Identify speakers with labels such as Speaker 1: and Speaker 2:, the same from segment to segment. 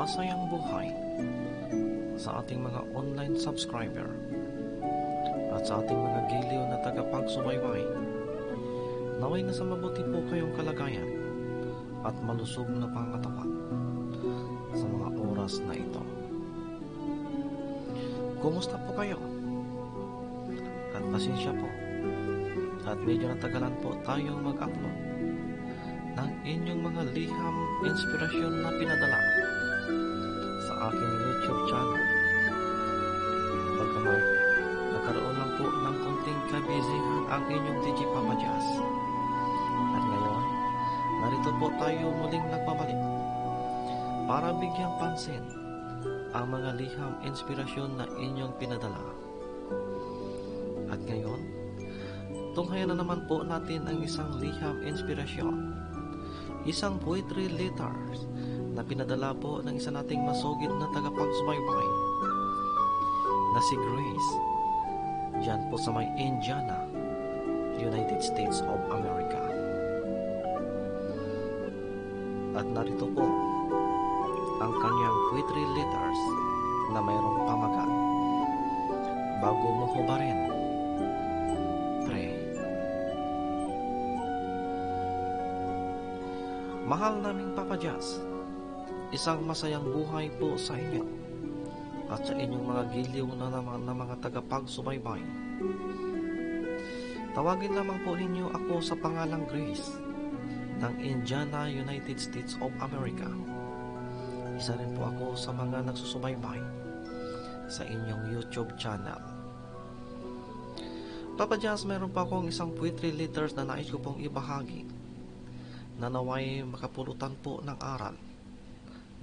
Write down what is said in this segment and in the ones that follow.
Speaker 1: masayang buhay sa ating mga online subscriber at sa ating mga giliw na tagapagsubaybay. Naway nasa mabuti po kayong kalagayan at malusog na pangatawan sa mga oras na ito. Kumusta po kayo? At pasensya po at medyo natagalan po tayong mag-upload ng inyong mga liham inspirasyon na pinadala sa aking YouTube channel. Pagkaman, nagkaroon lang po ng konting kabizihan ang inyong DJ Papa Jazz. At ngayon, narito po tayo muling nagbabalik para bigyang pansin ang mga liham inspirasyon na inyong pinadala. At ngayon, tunghayan na naman po natin ang isang liham inspirasyon. Isang poetry letters na pinadala po ng isa nating masugid na tagapagsubaybay na si Grace dyan po sa may Indiana, United States of America. At narito po ang kanyang poetry letters na mayroong pamagat. Bago mo hubarin, pre. Mahal naming Papa Jazz, isang masayang buhay po sa inyo at sa inyong mga giliw na naman na mga tagapagsubaybay. Tawagin lamang po ninyo ako sa pangalang Grace ng Indiana, United States of America. Isa rin po ako sa mga nagsusubaybay sa inyong YouTube channel. Papa Jazz, meron pa akong isang poetry letters na nais ko pong ibahagi na naway makapulutan po ng aral,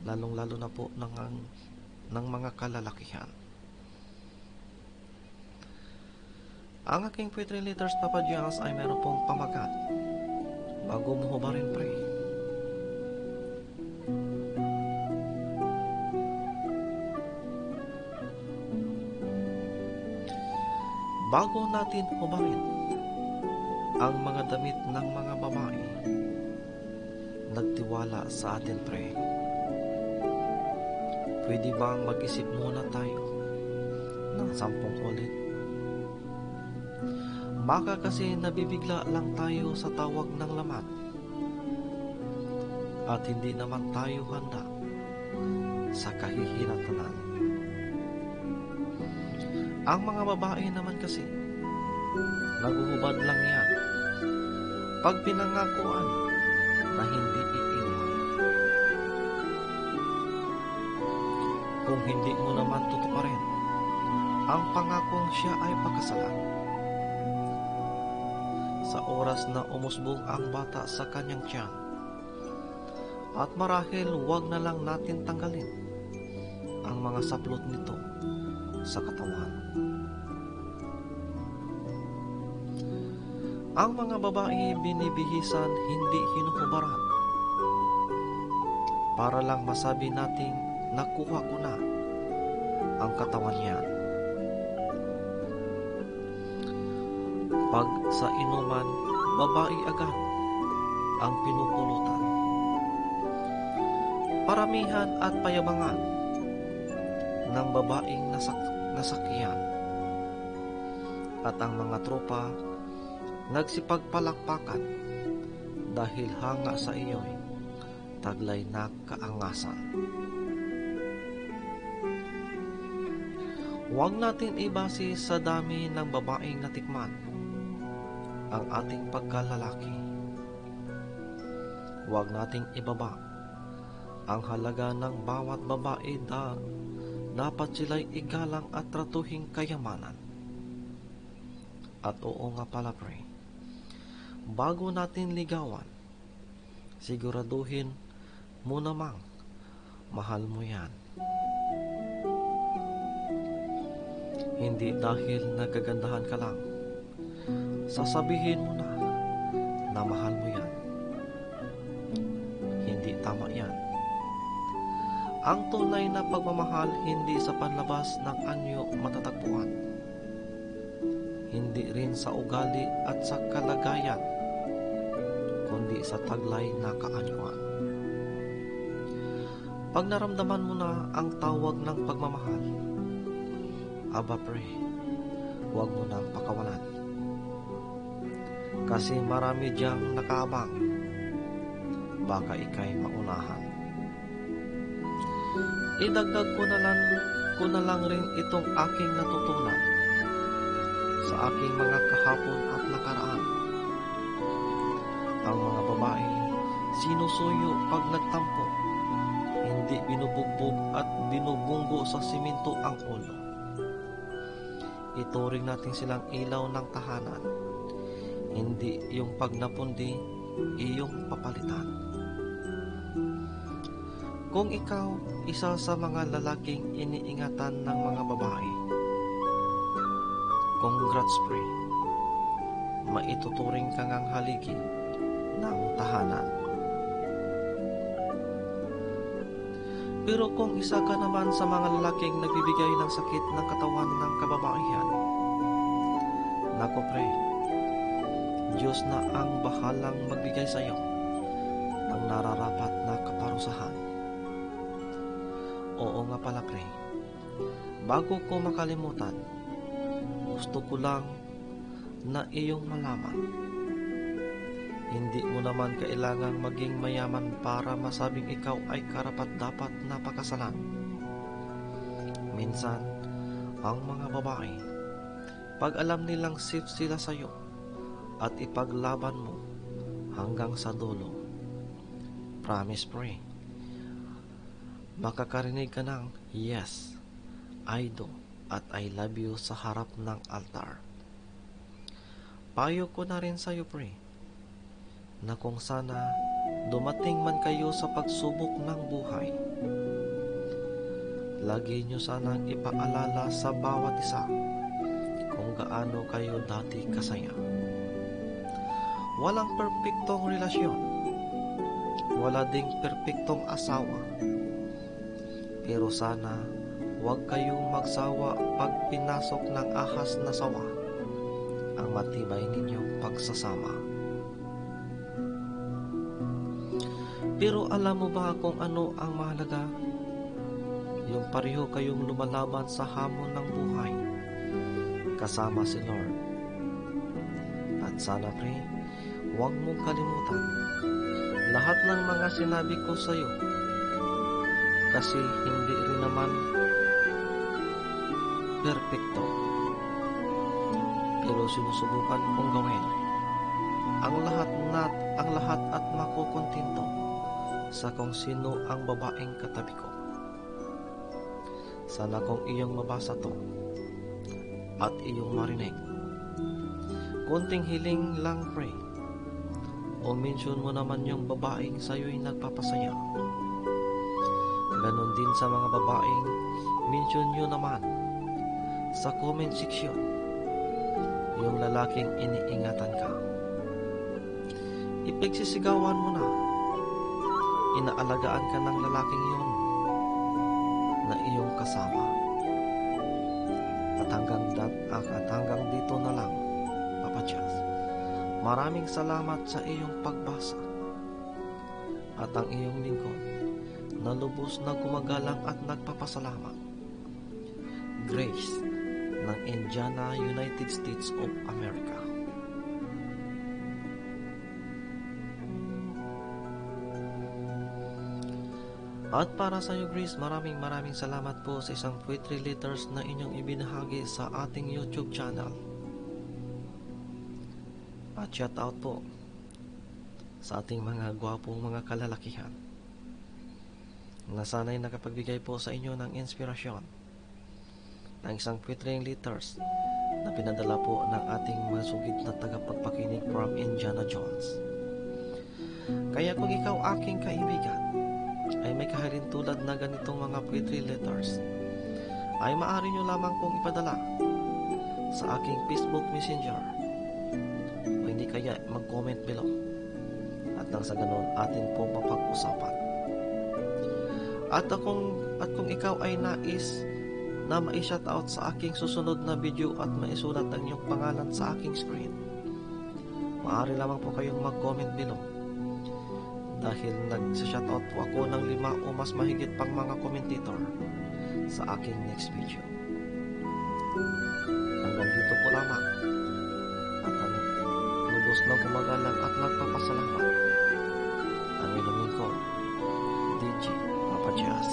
Speaker 1: lalong-lalo na po ng, ng mga kalalakihan. Ang aking poetry letters, Papa Jazz, ay meron pong pamagat. Bago mo hubarin, pre. Bago natin hubarin ang mga damit ng mga babae, nagtiwala sa atin, pre. Pwede bang mag-isip muna tayo ng sampung ulit? Baka kasi nabibigla lang tayo sa tawag ng laman at hindi naman tayo handa sa kahihinatanan. Ang mga babae naman kasi, naguhubad lang yan pag pinangakuan na hindi hindi mo naman tutuparin, ang pangakong siya ay pakasalan. Sa oras na umusbong ang bata sa kanyang tiyan, at marahil wag na lang natin tanggalin ang mga saplot nito sa katawan. Ang mga babae binibihisan hindi hinuhubaran para lang masabi nating nakuha ko na ang katawan niya. Pag sa inuman, babae agad ang pinupulutan. Paramihan at payabangan ng babaeng nasak nasakyan at ang mga tropa nagsipagpalakpakan dahil hanga sa iyo'y taglay na kaangasan. Huwag natin ibase sa dami ng babaeng natikman ang ating pagkalalaki. Huwag nating ibaba ang halaga ng bawat babae da dapat sila'y igalang at tratuhing kayamanan. At oo nga pala pre, bago natin ligawan, siguraduhin mo namang mahal mo yan. Hindi dahil nagagandahan ka lang, sasabihin mo na na mahal mo yan. Hindi tama yan. Ang tunay na pagmamahal hindi sa panlabas ng anyo matatagpuan. Hindi rin sa ugali at sa kalagayan, kundi sa taglay na kaanyuan. Pag naramdaman mo na ang tawag ng pagmamahal, Aba pre, huwag mo nang pakawalan. Kasi marami diyang nakaabang. Baka ikay maunahan. Idagdag ko na lang, ko na lang rin itong aking natutunan sa aking mga kahapon at nakaraan. Ang mga babae, sinusuyo pag nagtampo, hindi binubugbog at binubunggo sa siminto ang ulo. Ituring natin silang ilaw ng tahanan, hindi yung pag napundi, iyong papalitan. Kung ikaw, isa sa mga lalaking iniingatan ng mga babae, congrats pre, maituturing kang ang haligi ng tahanan. Pero kung isa ka naman sa mga lalaking nagbibigay ng sakit ng katawan ng kababaihan, nako pre, Diyos na ang bahalang magbigay sa iyo ng nararapat na kaparusahan. Oo nga pala pre, bago ko makalimutan, gusto ko lang na iyong malaman hindi mo naman kailangang maging mayaman para masabing ikaw ay karapat-dapat na pakasalan. Minsan, ang mga babae, pag alam nilang safe sila sa iyo at ipaglaban mo hanggang sa dulo, promise pray, makakarinig ka ng yes, I do, at I love you sa harap ng altar. Payo ko na rin sa iyo, pray na kung sana dumating man kayo sa pagsubok ng buhay. Lagi nyo sanang ipaalala sa bawat isa kung gaano kayo dati kasaya. Walang perpektong relasyon. Wala ding perpektong asawa. Pero sana huwag kayong magsawa pag pinasok ng ahas na sawa ang matibay ninyong pagsasama. Pero alam mo ba kung ano ang mahalaga? Yung pareho kayong lumalaban sa hamon ng buhay kasama si Lord. At sana pre, huwag mong kalimutan lahat ng mga sinabi ko sa iyo kasi hindi rin naman perpekto. Pero sinusubukan kong gawin ang lahat nat ang lahat at makukontento sa kung sino ang babaeng katabi ko. Sana kung iyong mabasa to at iyong marinig. Kunting hiling lang pray. O mention mo naman yung babaeng sa'yo'y nagpapasaya. Ganon din sa mga babaeng mention nyo naman sa comment section yung lalaking iniingatan ka. Ipagsisigawan mo na inaalagaan ka ng lalaking yun na iyong kasama. At hanggang, at hanggang dito na lang, Papa Chas. Maraming salamat sa iyong pagbasa at ang iyong lingkod na lubos na gumagalang at nagpapasalamat. Grace ng Indiana, United States of America. At para sa iyo Grace, maraming maraming salamat po sa isang poetry letters na inyong ibinahagi sa ating YouTube channel. At shout out po sa ating mga gwapong mga kalalakihan na sana'y nakapagbigay po sa inyo ng inspirasyon ng isang poetry letters na pinadala po ng ating masugid na tagapagpakinig from Indiana Jones. Kaya kung ikaw aking kaibigan, ay may kahalin tulad na ganitong mga poetry letters, ay maaari nyo lamang pong ipadala sa aking Facebook Messenger. O hindi kaya mag-comment below. At nang sa ganun atin po mapag-usapan. At kung, at kung ikaw ay nais na ma-shoutout sa aking susunod na video at maisulat ang iyong pangalan sa aking screen, maaari lamang po kayong mag-comment below dahil nag-shoutout po ako ng lima o mas mahigit pang mga commentator sa aking next video. Hanggang dito po lamang at ang lubos na gumagalang at nagpapasalamat ang inyong lingkod, DJ Papa Jazz.